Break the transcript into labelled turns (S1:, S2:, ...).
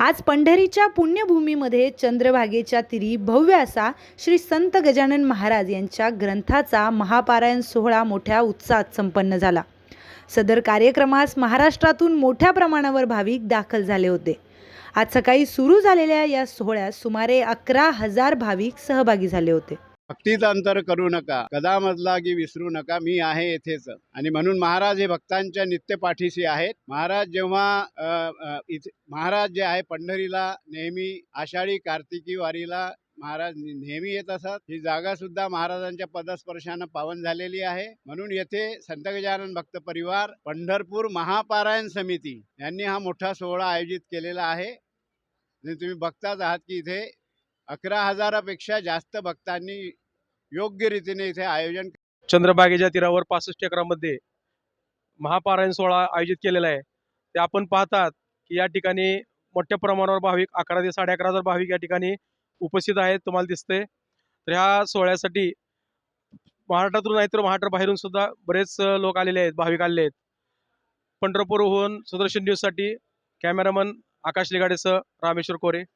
S1: आज पंढरीच्या पुण्यभूमीमध्ये चंद्रभागेच्या तिरी भव्य असा श्री संत गजानन महाराज यांच्या ग्रंथाचा महापारायण सोहळा मोठ्या उत्साहात संपन्न झाला. सदर कार्यक्रमास महाराष्ट्रातून मोठ्या प्रमाणावर भाविक दाखल झाले होते. आज सकाळी सुरू झालेल्या या सोहळ्यात सुमारे अकरा हजार भाविक सहभागी झाले होते.
S2: भक्तीचं अंतर करू नका कदामधला की विसरू नका मी आहे येथेच. आणि म्हणून महाराज हे भक्तांच्या नित्य पाठीशी आहेत. महाराज जेव्हा इथे महाराज जे आहे पंढरीला नेहमी आषाढी कार्तिकी वारीला महाराज नेहमी येत असत. ही जागा सुद्धा महाराजांच्या पदस्पर्शानं पावन झालेली आहे. म्हणून येथे संत गजानन भक्त परिवार पंढरपूर महापारायण समिती यांनी हा मोठा सोहळा आयोजित केलेला आहे. तुम्ही बघताच आहात की इथे अकरा हजारापेक्षा जास्त भक्तांनी योग्य रीतीने इथे आयोजन
S3: चंद्रभागेच्या तीरावर पासष्ट एकरामध्ये महापारायण सोहळा आयोजित केलेला आहे. ते आपण पाहतात की या ठिकाणी मोठ्या प्रमाणावर भाविक अकरा ते साडे अकरा हजार भाविक या ठिकाणी उपस्थित आहेत तुम्हाला दिसते तर ह्या सोहळ्यासाठी महाराष्ट्रातून नाही तर महाराष्ट्र बाहेरून सुद्धा बरेच लोक आलेले आहेत भाविक आलेले आहेत. पंढरपूरहून सुदर्शन न्यूजसाठी कॅमेरामन आकाश लिगाडेसह रामेश्वर कोरे.